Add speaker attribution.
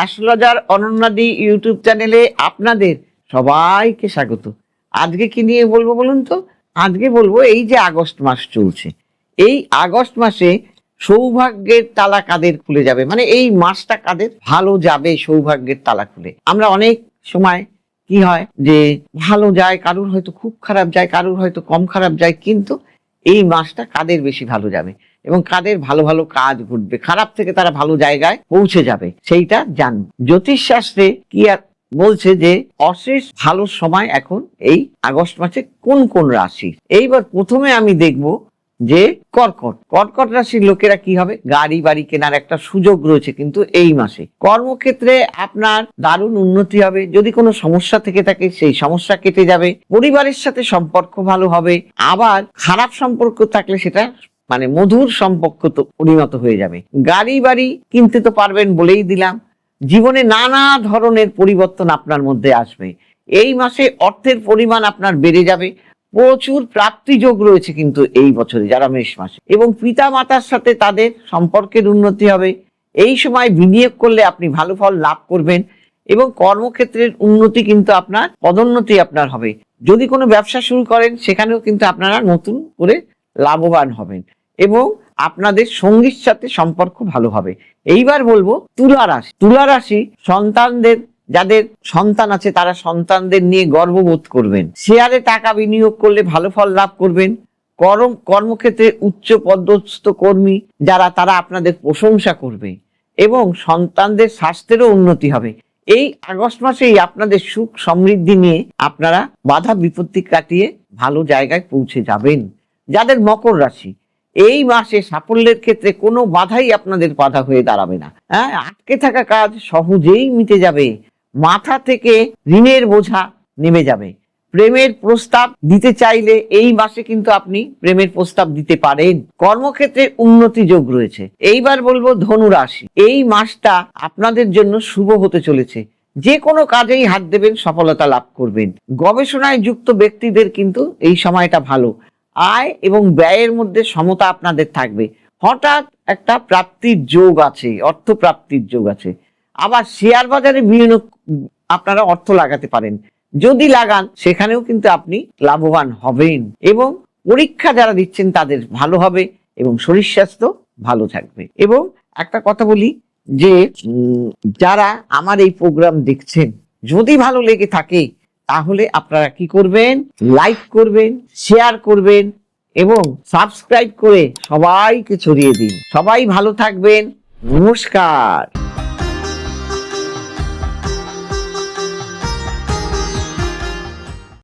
Speaker 1: Astrologer অনন্যাদি YouTube চ্যানেলে আপনাদের সবাইকে স্বাগত। আজকে কি নিয়ে বলব বলুন তো? আজকে বলব এই যে আগস্ট মাস চলছে। এই আগস্ট মাসে সৌভাগ্যের তালা কাদের খুলে যাবে? মানে এই মাসটা কাদের? ভালো যাবে সৌভাগ্যের তালা খুলে। আমরা অনেক সময় কি হয় যে ভালো যায়, কারুর হয়তো খুব খারাপ যায়, কারুর হয়তো কম খারাপ যায়, কিন্তু এই মাসটা কাদের বেশি ভালো যাবে? এবং কাদের ভালো ভালো কাজ ঘটবে, খারাপ থেকে তারা ভালো জায়গায় পৌঁছে যাবে, সেইটা জানব। জ্যোতিষ শাস্ত্রে কি আর বলছে যে, অশেষ ভালো সময় এখন এই আগস্ট মাসে কোন কোন রাশি? এইবার প্রথমে আমি দেখব যে কর্কট। কর্কট রাশির লোকেরা কি হবে? গাড়ি বাড়ি কেনার একটা সুযোগ রয়েছে কিন্তু এই মাসে। কর্মক্ষেত্রে আপনার দারুণ উন্নতি হবে, যদি কোনো সমস্যা থেকে থাকে সেই সমস্যা কেটে যাবে, পরিবারের সাথে সম্পর্ক ভালো হবে, আবার খারাপ সম্পর্ক থাকলে সেটা মানে মধুর সম্পর্ক তো পরিণত হয়ে যাবে। গাড়ি, বাড়ি কিনতে তো পারবেন বলেই দিলাম। জীবনে নানা ধরনের পরিবর্তন আপনার মধ্যে আসবে। এই মাসে অর্থের পরিমাণ আপনার বেড়ে যাবে। প্রচুর প্রাপ্তি যোগ রয়েছে কিন্তু এই বছরে, যারা মেষ মাসে। এবং পিতা মাতার সাথে তাদের সম্পর্কের উন্নতি হবে। এই সময় বিনিয়োগ করলে আপনি ভালো ফল লাভ করবেন এবং কর্মক্ষেত্রের উন্নতি কিন্তু আপনার পদোন্নতি আপনার হবে। যদি কোনো ব্যবসা শুরু করেন, সেখানেও কিন্তু আপনারা নতুন করে লাভবান হবেন। এবং আপনাদের সঙ্গীর সাথে সম্পর্ক ভালো হবে। এইবার বলব তুলা রাশি। তুলা রাশি সন্তানদের, যাদের সন্তান আছে, তারা সন্তানদের নিয়ে গর্ববোধ করবেন। শেয়ারে টাকা বিনিয়োগ করলে ভালো ফল লাভ করবেন। কর্ম, কর্মক্ষেত্রে উচ্চ পদস্থ কর্মী যারা, তারা আপনাদের প্রশংসা করবে এবং সন্তানদের স্বাস্থ্যেরও উন্নতি হবে। এই আগস্ট মাসেই আপনাদের সুখ সমৃদ্ধি নিয়ে আপনারা বাধা বিপত্তি কাটিয়ে ভালো জায়গায় পৌঁছে যাবেন। যাদের মকর রাশি এই মাসে সাফল্যের ক্ষেত্রে কোনো বাধাই আপনাদের বাধা হয়ে দাঁড়াবে না। হ্যাঁ আটকে থাকা কাজ সহজেই মিটে যাবে। মাথা থেকে ঋণের বোঝা নেমে যাবে। প্রেমের প্রস্তাব দিতে চাইলে এই মাসে কিন্তু আপনি প্রেমের প্রস্তাব দিতে পারেন। কর্মক্ষেত্রে উন্নতি যোগ রয়েছে। এইবার বলব ধনু রাশি। এই মাসটা আপনাদের জন্য শুভ হতে চলেছে। যে কোনো কাজেই হাত দেবেন, সফলতা লাভ করবেন। গবেষণায় যুক্ত ব্যক্তিদের কিন্তু এই সময়টা ভালো। আয় এবং ব্যয়ের মধ্যে সমতা আপনাদের থাকবে। হঠাৎ একটা প্রাপ্তির যোগ আছে অর্থ প্রাপ্তির যোগ আছে। আবার শেয়ার বাজারে বিনিয়োগ আপনারা অর্থ লাগাতে পারেন। যদি লাগান, সেখানেও কিন্তু আপনি লাভবান হবেন এবং পরীক্ষা যারা দিচ্ছেন তাদের ভালো হবে এবং শরীর স্বাস্থ্য ভালো থাকবে। এবং একটা কথা বলি যে যারা আমার এই প্রোগ্রাম দেখছেন, যদি ভালো লেগে থাকে তাহলে আপনারা কি করবেন? লাইক করবেন শেয়ার করবেন এবং সাবস্ক্রাইব করে সবাইকে ছড়িয়ে দিন। সবাই ভালো থাকবেন। নমস্কার।